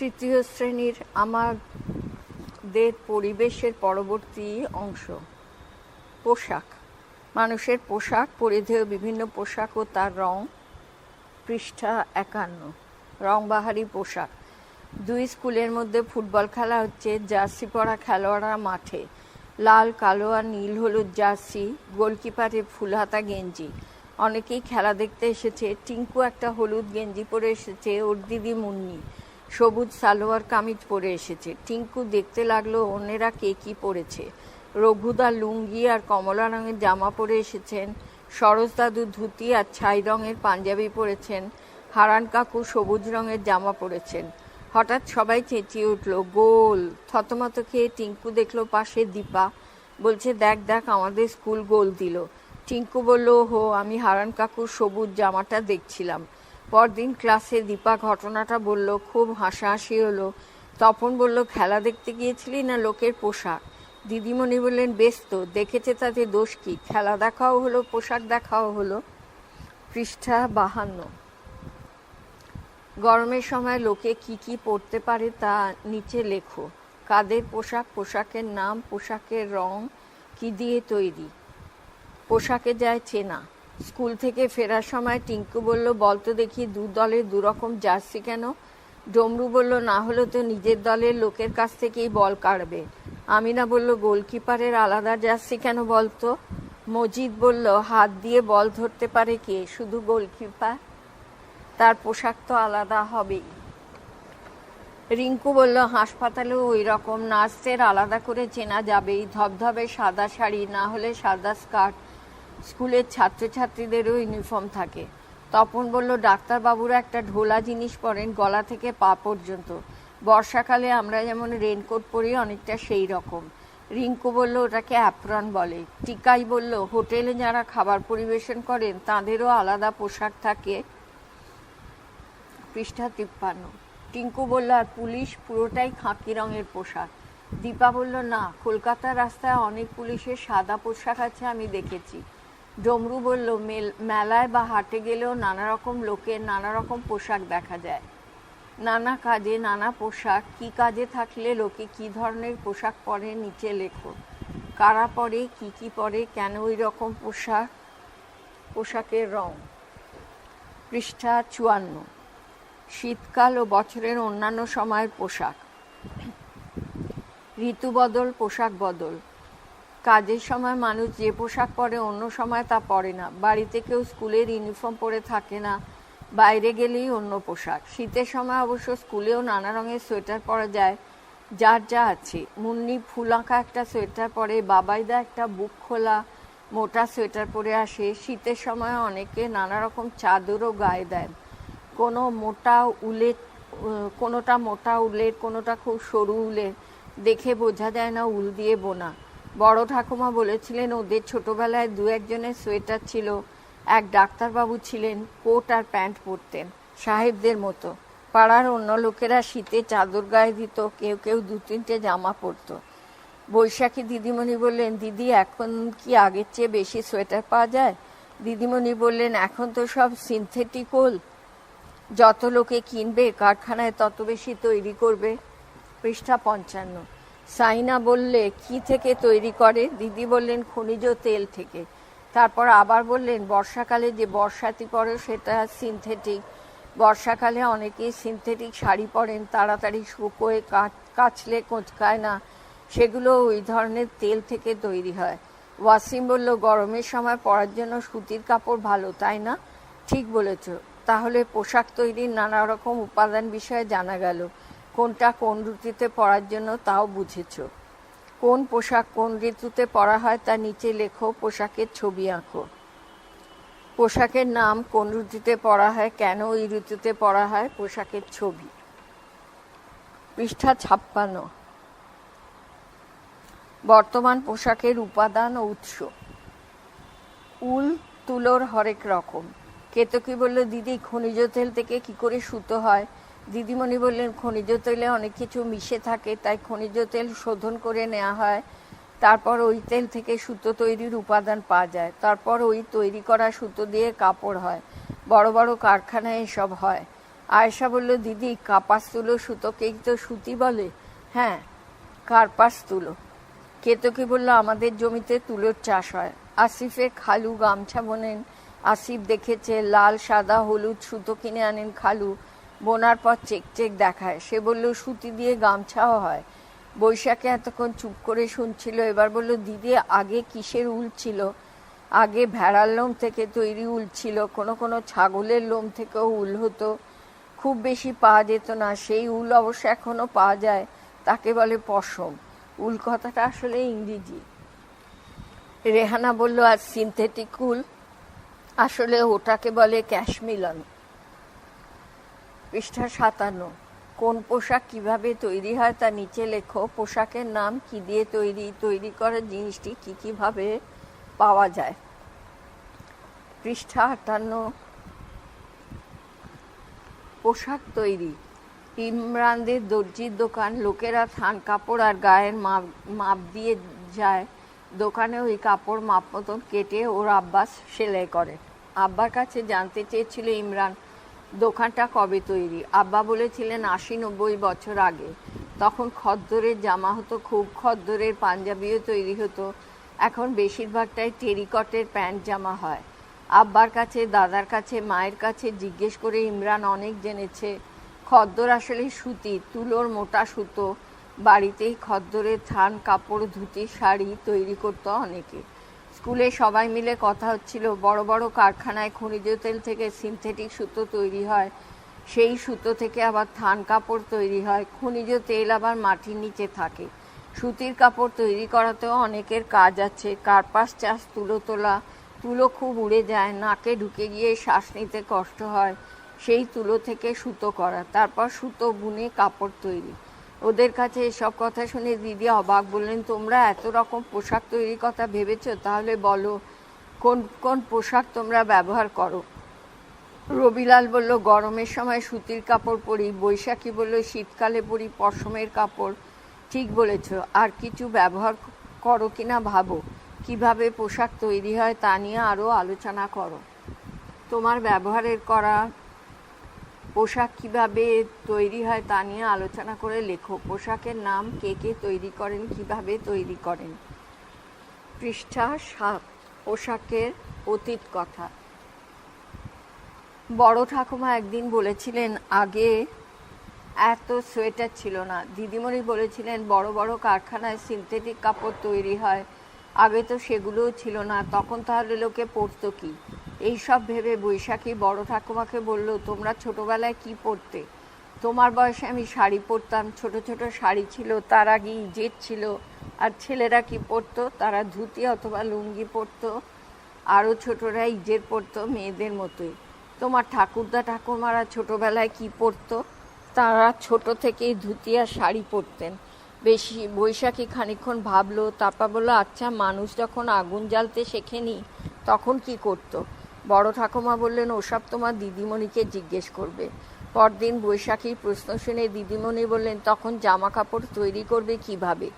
তৃতীয় শ্রেণির আমাদের পরিবেশের পরবর্তী অংশ। পোশাক। মানুষের পোশাক, পরিধেয় বিভিন্ন পোশাক ও তার রং পৃষ্ঠা একান্ন। রংবাহারি পোশাক। দুই স্কুলের মধ্যে ফুটবল খেলা হচ্ছে, জার্সি পরা খেলোয়াড়রা মাঠে। লাল, কালো আর নীল হলুদ জার্সি, গোলকিপারে ফুলহাতা গেঞ্জি। অনেকেই খেলা দেখতে এসেছে। টিঙ্কু একটা হলুদ গেঞ্জি পরে এসেছে ওর দিদি মুন্নি। সবুজ সালোয়ার কামিজ পরে এসেছে। টিঙ্কু দেখতে লাগল, অন্যেরা কে কি পরেছে? রঘুদা লুঙ্গি আর কমলা রঙের জামা পরে এসেছেন। সরোজ দাদু ধুতি আর ছাই রঙের পাঞ্জাবি পরেছেন। হারান কাকু সবুজ রঙের জামা পরেছেন। হঠাৎ সবাই চেঁচিয়ে উঠল, গোল! থতমত খেয়ে টিঙ্কু দেখল পাশে দীপা। বলছে, দেখ দেখ, আমাদের স্কুল গোল দিল। টিঙ্কু বলল হো আমি হারান কাকুর সবুজ জামাটা দেখছিলাম। পরদিন ক্লাসে দীপা ঘটনাটা বলল, খুব হাসাহাসি হলো। তপন বলল, খেলা দেখতে গিয়েছিলি না লোকের পোশাক? দিদিমণি বললেন, বেশ তো, দেখেছে তাতে দোষ কি? খেলা দেখাও হলো, পোশাক দেখাও হলো। পৃষ্ঠা বাহান্ন। গরমের সময় লোকে কি কি পরতে পারে তা নিচে লেখো। কাদের পোশাক, পোশাকের নাম, পোশাকের রং, কি দিয়ে তৈরি? পোশাকে যায় চেনা। স্কুল থেকে ফেরার সময় টিঙ্কু বলল বলতো দেখি দু দলের দুরকম জার্সি কেন? ডমরু বলল, না হলে তো নিজের দলের লোকের কাছ থেকেই বল কাড়বে। আমিনা বলল, গোলকিপারের আলাদা জার্সি কেন বলতো মজিদ বলল, হাত দিয়ে বল ধরতে পারে কে? শুধু গোলকিপার? তার পোশাক তো আলাদা হবেই। রিঙ্কু বলল, হাসপাতালেও ওই রকম নার্সদের আলাদা করে চেনা যাবেই। ধবধবে সাদা শাড়ি, না হলে সাদা স্কার্ট। স্কুলের ছাত্রছাত্রীদেরও ইউনিফর্ম থাকে। তপন বলল, ডাক্তারবাবুরা একটা ঢোলা জিনিস পরেন গলা থেকে পা পর্যন্ত। বর্ষাকালে আমরা যেমন রেনকোট পরি, অনেকটা সেই রকম। রিঙ্কু বলল, ওটাকে অ্যাপ্রন বলে। টিকাই বলল, হোটেলে যারা খাবার পরিবেশন করেন, তাদেরও আলাদা পোশাক থাকে। পৃষ্ঠা তিপ্পান্ন। টিঙ্কু বলল, আর পুলিশ পুরোটাই খাঁকি রঙের পোশাক। দীপা বলল, না, কলকাতার রাস্তায় অনেক পুলিশের সাদা পোশাক আছে, আমি দেখেছি। ডমরু বলল, মেল- মেলায় বা হাটে গেলেও নানা রকম লোকের নানা রকম পোশাক দেখা যায়। নানা কাজে নানা পোশাক, কি কাজে থাকলে লোকে কি ধরনের পোশাক পরে নিচে লেখো? কারা পরে, কি কি পরে, কেন ওই রকম পোশাক? পোশাকের রং? পৃষ্ঠা চুয়ান্ন। শীতকাল ও বছরের অন্যান্য সময়ের পোশাক। ঋতু বদল, পোশাক বদল। কাজের সময় মানুষ যে পোশাক পরে, অন্য সময় তা পরে না। বাড়িতে কেউ স্কুলের ইউনিফর্ম পরে থাকে না। বাইরে গেলেই অন্য পোশাক। শীতের সময় অবশ্য স্কুলেও নানা রঙের সোয়েটার পরা যায়। যার যা আছে। মুন্নি ফুল আঁকা একটা সোয়েটার পরে বাবাইদা একটা বুক খোলা, মোটা সোয়েটার পরে আসে। শীতের সময় অনেকে নানা রকম চাদরও গায়ে দেন। কোনো মোটা উলের, কোনোটা মোটা উলের, কোনোটা খুব সরু উলের। দেখে বোঝা যায় না উল দিয়ে বোনা। বড় ঠাকুমা বলেছিলেন, ওদের ছোটবেলায় দু একজনের সোয়েটার ছিল, এক ডাক্তারবাবু ছিলেন, কোট আর প্যান্ট পরতেন, সাহেবদের মতো। পাড়ার অন্য লোকেরা শীতে চাদর গায়ে দিত, কেউ কেউ দু তিনটে জামা পরতো। বৈশাখী দিদিমণি বললেন, দিদি, এখন কি আগের চেয়ে বেশি সোয়েটার পাওয়া যায়? দিদিমণি বললেন, এখন তো সব সিনথেটিক উল যত লোকে কিনবে, কারখানায় তত বেশি তৈরি করবে। পৃষ্ঠা পঞ্চান্ন। সাইনা বললে, কি থেকে তৈরি করে? দিদি বললেন, খনিজ তেল থেকে। তারপর আবার বললেন, বর্ষাকালে যে বর্ষাতি পরে সেটা সিনথেটিক বর্ষাকালে অনেকেই সিনথেটিক শাড়ি পরেন, তাড়াতাড়ি শুকোয় কাচ- কাচলে কোঁচকায় না। সেগুলো ওই ধরনের তেল থেকে তৈরি হয়। ওয়াসিম বলল, গরমের সময় পরার জন্য সুতির কাপড় ভালো, তাই না? ঠিক বলেছ। তাহলে পোশাক তৈরির নানা রকম উপাদান বিষয়ে জানা গেল। কোনটা কোন ঋতুতে পরার জন্য তাও বুঝেছ। কোন পোশাক কোন ঋতুতে পরা হয় তা নিচে লেখো, পোশাকের ছবি আঁকো। পোশাকের নাম কোন ঋতুতে পরা হয়, কেন ওই ঋতুতে পরা হয়, পোশাকের ছবি। পৃষ্ঠা ছাপ্পান্ন। বর্তমান পোশাকের উপাদান ও উৎস। উল, তুলোর হরেক রকম। কেতকী বলল, দিদি, খনিজ তেল থেকে কি করে সুতো হয়? দিদিমণি বললেন, খনিজ তেলে অনেক কিছু মিশে থাকে, তাই খনিজ তেল শোধন করে নেওয়া হয়। তারপর ওই তেল থেকে সুতো তৈরির উপাদান পাওয়া যায়। তারপর ওই তৈরি করা সুতো দিয়ে কাপড় হয়। বড় বড় কারখানায় এসব হয়। আয়েশা বলল, দিদি, কাপাস তুলো সুতোকেই তো সুতি বলে? হ্যাঁ কার্পাস তুলো। কেতকি বলল, আমাদের জমিতে তুলোর চাষ হয়। আসিফের খালু গামছা বোনেন। আসিফ দেখেছে, লাল, সাদা, হলুদ সুতো কিনে আনেন খালু। বোনার পর চেক চেক দেখায়। সে বলল, সুতি দিয়ে গামছাও হয়। বৈশাখে এতক্ষণ চুপ করে শুনছিল, এবার বলল, দিদি, আগে কিসের উল ছিল? আগে ভেড়ার লোম থেকে তৈরি উল ছিল, কোনো কোনো ছাগলের লোম থেকেও উল হতো। খুব বেশি পাওয়া যেত না, সেই উল অবশ্য এখনও পাওয়া যায়, তাকে বলে পশম। উল কথাটা আসলে ইংরেজি। রেহানা বলল, আর সিনথেটিক উল? আসলে ওটাকে বলে ক্যাশমিলন। পৃষ্ঠা সাতান্ন। কোন পোশাক কীভাবে তৈরি হয় তা নিচে লেখো। পোশাকের নাম কি দিয়ে তৈরি তৈরি করার জিনিসটি কি কীভাবে পাওয়া যায়? পৃষ্ঠা আটান্ন। পোশাক তৈরি। ইমরানদের দর্জির দোকান। লোকেরা থান, কাপড় আর গায়ের মাপ মাপ দিয়ে যায়। দোকানে ওই কাপড় মাপ মতন কেটে ওর আব্বাস সেলাই করে। আব্বার কাছে জানতে চেয়েছিল ইমরান দোকানটা কবে তৈরি? আব্বা বলেছিলেন আশি নব্বই বছর আগে। তখন খদ্দরের জামা হতো, খুব খদ্দরের পাঞ্জাবিও তৈরি হতো। এখন বেশিরভাগটাই টেরিকটের প্যান্ট জামা হয়। আব্বার কাছে, দাদার কাছে, মায়ের কাছে জিজ্ঞেস করে ইমরান অনেক জেনেছে। খদ্দর আসলে সুতি, তুলোর মোটা সুতো। বাড়িতেই খদ্দরের থান, কাপড়, ধুতি, শাড়ি তৈরি করতো অনেকে। স্কুলে সবাই মিলে কথা হচ্ছিল, বড় বড় কারখানায় খনিজ তেল থেকে সিনথেটিক সুতো তৈরি হয়, সেই সুতো থেকে আবার থান কাপড় তৈরি হয়, খনিজ তেল আবার মাটির নিচে থাকে। সুতির কাপড় তৈরি করাতেও অনেকের কাজ আছে, কার্পাস চাষ, তুলো তোলা, তুলো খুব উড়ে যায়, নাকে ঢুকে গিয়ে শ্বাস নিতে কষ্ট হয়, সেই তুলো থেকে সুতো করা, তারপর সুতো বুনে কাপড় তৈরি। ওদের কাছে এসব কথা শুনে দিদি অবাক বললেন, তোমরা এত রকম পোশাক তৈরির কথা ভেবেছ? তাহলে বলো, কোন কোন পোশাক তোমরা ব্যবহার করো? রবিলাল বলল, গরমের সময় সুতির কাপড় পরি, বৈশাখী বলল, শীতকালে পরি পশমের কাপড়। ঠিক বলেছ, আর কিছু ব্যবহার করো কিনা ভাবো, কীভাবে পোশাক তৈরি হয় তা নিয়ে আরও আলোচনা করো। তোমার ব্যবহারের করা পোশাক কীভাবে তৈরি হয় তা নিয়ে আলোচনা করে লেখো পোশাকের নাম কে কে তৈরি করেন, কীভাবে তৈরি করেন? পৃষ্ঠা সাত, পোশাকের অতীত কথা। বড় ঠাকুমা একদিন বলেছিলেন, আগে এত সোয়েটার ছিল না। দিদিমণি বলেছিলেন, বড় বড় কারখানায় সিনথেটিক কাপড় তৈরি হয়। আগে তো সেগুলোও ছিল না। তখন তাহলে লোকে পরতো কি? এইসব ভেবে বৈশাখী বড় ঠাকুমাকে বলল, তোমরা ছোটবেলায় কি পরতে তোমার বয়সে আমি শাড়ি পরতাম, ছোট ছোট শাড়ি ছিল, তার আগে ইজেট ছিল। আর ছেলেরা কি পরতো? তারা ধুতি অথবা লুঙ্গি পরতো। আরও ছোটরা ইজের পরতো মেয়েদের মতোই। তোমার ঠাকুরদা ঠাকুমারা ছোটবেলায় কি পরতো? তারা ছোট থেকেই ধুতি আর শাড়ি পরতেন। বেশি বৈশাখী খানিক্ষণ ভাবলো, তারপর বলল আচ্ছা মানুষ যখন আগুন জ্বালতে শেখেনি, তখন কি করতো? বড় ঠাকুমা বললেন, ওসব তোমার দিদিমণিকে জিজ্ঞেস করবে। পরদিন বৈশাখীর প্রশ্ন শুনে দিদিমণি বললেন, তখন জামা কাপড় তৈরি করবে কীভাবে?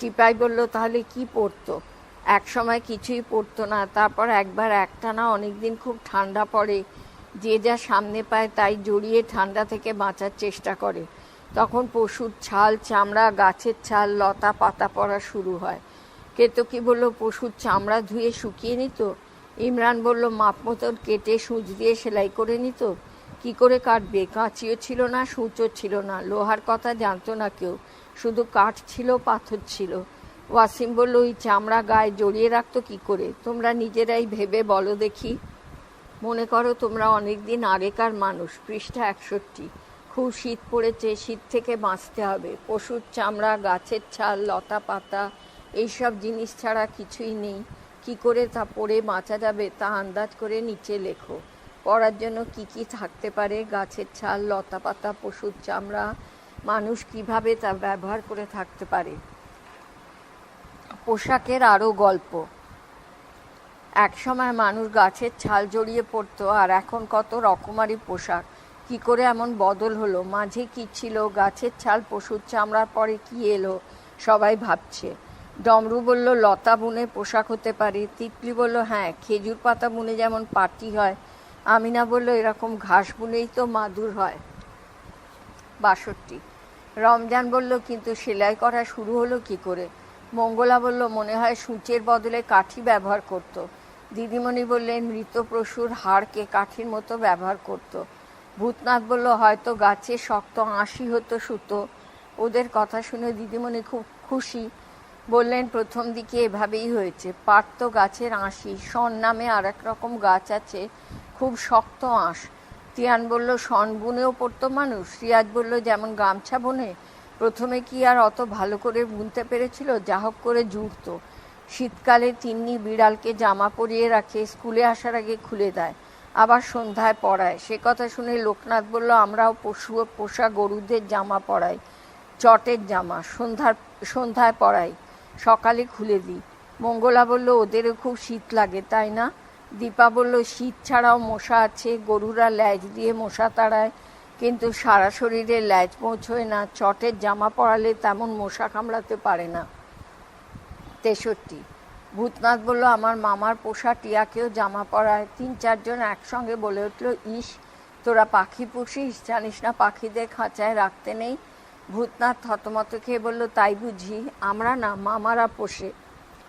টিপাই বলল, তাহলে কি পরতো? এক সময় কিছুই পরতো না, তারপর একবার একটানা অনেকদিন খুব ঠান্ডা পড়ে, যে যা সামনে পায় তাই জড়িয়ে ঠান্ডা থেকে বাঁচার চেষ্টা করে। তখন পশুর ছাল, চামড়া, গাছের ছাল, লতা পাতা পড়া শুরু হয়। কেতকি বলল, পশুর চামড়া ধুয়ে শুকিয়ে নিত ইমরান বলল, মাপ মতন কেটে সূচ দিয়ে সেলাই করে নিত কি করে কাটবে? কাঁচিও ছিল না, সূচও ছিল না। লোহার কথা জানতো না কেউ। শুধু কাঠ ছিল, পাথর ছিল। ওয়াসিম বলল, ওই চামড়া গায়ে জড়িয়ে রাখতো কি করে? তোমরা নিজেরাই ভেবে বলো দেখি। মনে করো তোমরা অনেক দিন আগেকার মানুষ, পৃষ্ঠা একষট্টি। খুব শীত পড়েছে, শীত থেকে বাঁচতে হবে। পশুর চামড়া, গাছের ছাল, লতা পাতা, এইসব জিনিস ছাড়া কিছুই নেই। কি করে তা পড়ে বাঁচা যাবে তা আন্দাজ করে নিচে লেখো। পড়ার জন্য কি কি থাকতে পারে? গাছের ছাল লতা পাতা পশুর চামড়া, মানুষ কীভাবে তা ব্যবহার করে থাকতে পারে? পোশাকের আরও গল্প। এক সময় মানুষ গাছের ছাল জড়িয়ে পড়তো, আর এখন কত রকমারি পোশাক। কি করে এমন বদল হলো? মাঝে কি ছিল? গাছের ছাল, পশুর চামড়ার পরে কি এলো? সবাই ভাবছে। ডমরু বলল, লতা বুনে পোশাক হতে পারে। তিতলি বলল হ্যাঁ খেজুর পাতা বুনে যেমন পাটি হয়, আমিনা বলল, এরকম ঘাস বুনেই তো মাদুর হয়। বাষট্টি। রমজান বলল, কিন্তু সেলাই করা শুরু হলো কি করে? মঙ্গলা বলল, মনে হয় সূচের বদলে কাঠি ব্যবহার করত। দিদিমণি বললেন, মৃত পশুর হাড়কে কাঠির মতো ব্যবহার করত। ভূতনাথ বলল, হয়তো গাছে শক্ত আঁশি হতো সুতো। ওদের কথা শুনে দিদিমণি খুব খুশি। বললেন, প্রথম দিকে এভাবেই হয়েছে। পার্ত গাছের আঁশি সন নামে আর এক রকম গাছ আছে, খুব শক্ত আঁশ। তিয়ান বলল সন বুনেও পড়তো মানুষ। রিয়াজ বলল, যেমন গামছা বুনে, প্রথমে কি আর অত ভালো করে বুনতে পেরেছিল? যা হোক করে জুড়ত। শীতকালে তিন্নি বিড়ালকে জামা পরিয়ে রাখে, স্কুলে আসার আগে খুলে দেয়, আবার সন্ধ্যায় পড়ায়। সে কথা শুনে লোকনাথ বলল, আমরাও পশু, পোষা গরুদের জামা পরাই, চটের জামা, সন্ধ্যার, সন্ধ্যায় পরাই। সকালে খুলে দিই। মঙ্গলা বলল, ওদেরও খুব শীত লাগে, তাই না? দীপা বলল, শীত ছাড়াও মশা আছে, গরুরা ল্যাজ দিয়ে মশা তাড়ায়, কিন্তু সারা শরীরে ল্যাজ পৌঁছয় না, চটের জামা পরালে তেমন মশা কামড়াতে পারে না। তেষট্টি। ভূতনাথ বলল, আমার মামার পোষা টিয়াকেও জামা পরায়। তিন চারজন একসঙ্গে বলে উঠল, ইস, তোরা পাখি পুষিস, জানিস না পাখিদের খাঁচায় রাখতে নেই? ভূতনাথ থতমত খেয়ে বলল, তাই বুঝি আমরা না মামারা পোষে?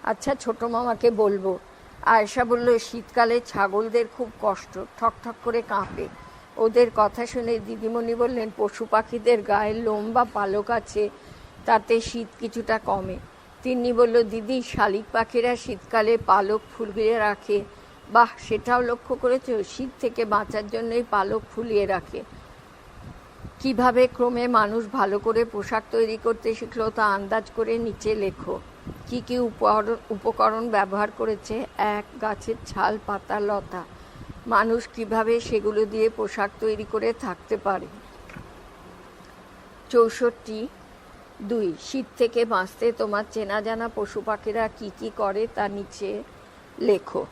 আচ্ছা ছোট মামাকে বলব। আয়েশা বলল, শীতকালে ছাগলদের খুব কষ্ট, ঠক ঠক করে কাঁপে। ওদের কথা শুনে দিদিমণি বললেন, পশু পাখিদের গায়ে লোম বা পালক আছে, তাতে শীত কিছুটা কমে। তিনি বলল, দিদি, শালিক পাখিরা শীতকালে পালক ফুলিয়ে রাখে। বাহ, সেটাও লক্ষ্য করেছ? শীত থেকে বাঁচার জন্যই পালক ফুলিয়ে রাখে। কীভাবে ক্রমে মানুষ ভালো করে পোশাক তৈরি করতে শিখলো তা আন্দাজ করে নিচে লেখো। কি কি উপকরণ উপকরণ ব্যবহার করেছে? এক, গাছের ছাল, পাতা, লতা। মানুষ কীভাবে সেগুলো দিয়ে পোশাক তৈরি করে থাকতে পারে? চৌষট্টি। দুই, শীত থেকে বাঁচতে তোমার চেনা জানা পশু পাখিরা কী কী করে তা নিচে লেখো।